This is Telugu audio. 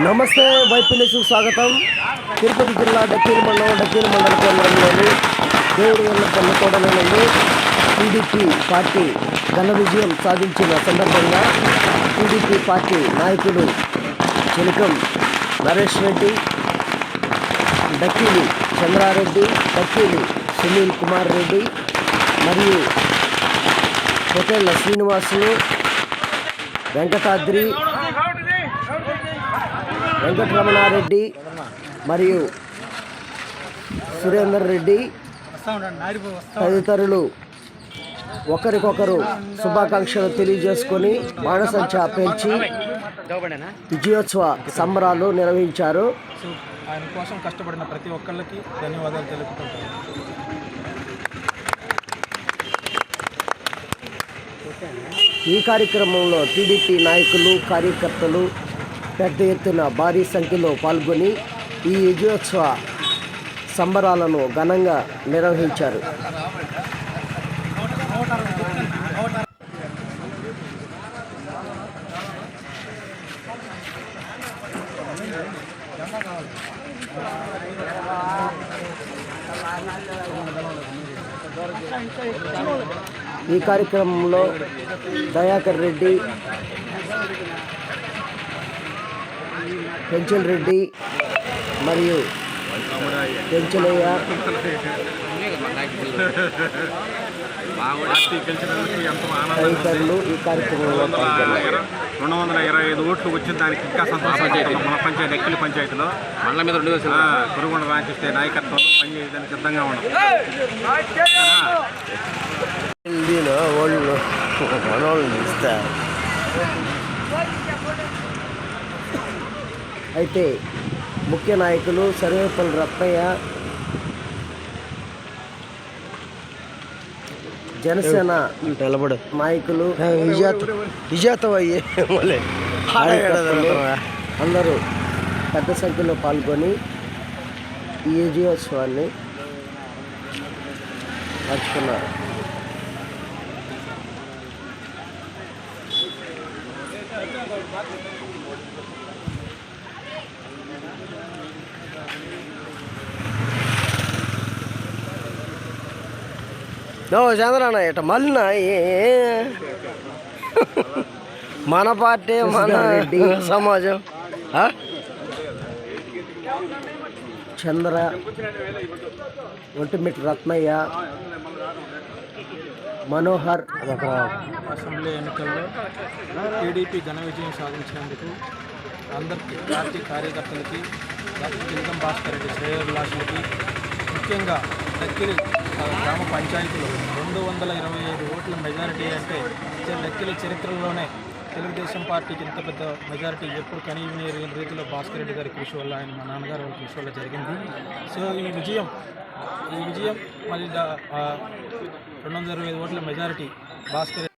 నమస్తే వైపు స్వాగతం. తిరుపతి జిల్లా డక్కీల మండలం డక్కీల మండల కేంద్రంలోని దేవుడు వల్ల పల్లెకోడలలో టీడీపీ పార్టీ ఘన విజయం సాధించిన సందర్భంగా టీడీపీ పార్టీ నాయకులు చిలకం నరేష్ రెడ్డి డక్కీలు చంద్రారెడ్డి డక్కీలు సునీల్ కుమార్ రెడ్డి మరియు హోటళ్ళ శ్రీనివాసులు వెంకటాద్రి వెంకటరమణారెడ్డి మరియు సురేందర్ రెడ్డి తదితరులు ఒకరికొకరు శుభాకాంక్షలు తెలియజేసుకొని బాణసంచ పెంచి విజయోత్సవ సంబరాలు నిర్వహించారు. ఆయన కోసం కష్టపడిన ప్రతి ఒక్కళ్ళకి ధన్యవాదాలు తెలుపుకుంటాను ఈ కార్యక్రమంలో టీడీపీ నాయకులు కార్యకర్తలు పెద్ద ఎత్తున భారీ సంఖ్యలో పాల్గొని ఈ విజయోత్సవ సంబరాలను ఘనంగా నిర్వహించారు. ఈ కార్యక్రమంలో దయాకర్ రెడ్డి పెంచల్ రెడ్డి మరియు పెంచలయ్య తదితరులు ఈ కార్యక్రమంలో రెండు వందల ఇరవై ఐదు ఓట్లు వచ్చిన దానికి ఇంకా సంతోషం మన పంచాయతీ ఎక్కిలి పంచాయతీలో మండలం మీద రెండు వేలు ఆ, కురుగుండ రాంచిస్తే నాయకత్వం పనిచేయడానికి సిద్ధంగా ఉన్నాం దీని వాళ్ళు మనోళ్ళు ఇస్తా అయితే ముఖ్య నాయకులు సర్వేపల్లి రత్నయ్య జనసేన నాయకులు అందరూ పెద్ద సంఖ్యలో పాల్గొని ఈ విజయోత్సవాన్ని నడుచుకున్నారు నో చంద్రన్న ఇట మళ్ళీ మన పార్టీ మన సమాజం ఆ? చంద్ర ఒంటిమిటి రత్నయ్య మనోహర్ అసెంబ్లీ ఎన్నికల్లో టీడీపీ ఘన విజయం సాధించినందుకు అందరికీ పార్టీ కార్యకర్తలకి డాక్టర్ కిందం భాస్కర్ రెడ్డి శ్రేయోభిలాషులకి ముఖ్యంగా లక్కిరి గ్రామ పంచాయతీలో రెండు వందల ఇరవై ఐదు ఓట్ల మెజారిటీ అంటే చ- చరిత్రలోనే తెలుగుదేశం పార్టీకి ఇంత పెద్ద మెజారిటీ ఎప్పుడు కనీవిని రీతిలో భాస్కర్ రెడ్డి గారి కృషి వల్ల ఆయన మా నాన్నగారు వాళ్ళ కృషి వల్ల జరిగింది. సో ఈ విజయం ఈ విజయం మళ్ళీ రెండు వందల ఇరవై ఐదు ఓట్ల మెజారిటీ భాస్కర్